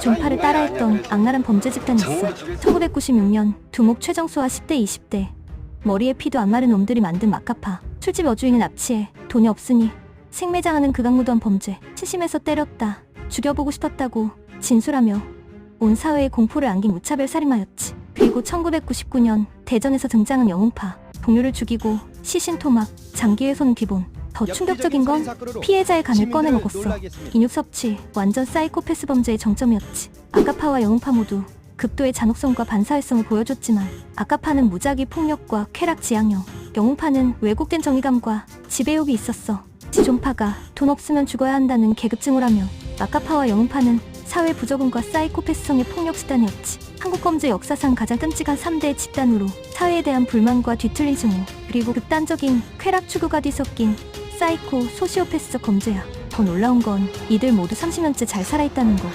지존파를 따라했던 악랄한 범죄 집단이 있어. 1996년 두목 최정수와 10대 20대. 머리에 피도 안 마른 놈들이 만든 막가파. 술집 여주인을 납치해 돈이 없으니 생매장하는 극악무도한 범죄 심심해서 때렸다. 죽여보고 싶었다고 진술하며 온 사회에 공포를 안긴 무차별 살인마였지. 그리고 1999년 대전에서 등장한 영웅파. 동료를 죽이고 시신 토막 장기훼손 기본 더 충격적인 건 피해자의 간을 꺼내 먹었어. 인육 섭취 완전 사이코패스 범죄의 정점이었지. 아까파와 영웅파 모두 극도의 잔혹성과 반사회성을 보여줬지만 아까파는 무작위 폭력과 쾌락 지향형 영웅파는 왜곡된 정의감과 지배욕이 있었어. 지존파가 돈 없으면 죽어야 한다는 계급증오라며 아까파와 영웅파는 사회 부적응과 사이코패스성의 폭력 집단이었지. 한국 범죄 역사상 가장 끔찍한 3대 집단으로 사회에 대한 불만과 뒤틀린 증오 그리고 극단적인 쾌락 추구가 뒤섞인 사이코 소시오패스적 범죄야. 더 놀라운 건 이들 모두 30년째 잘 살아있다는 거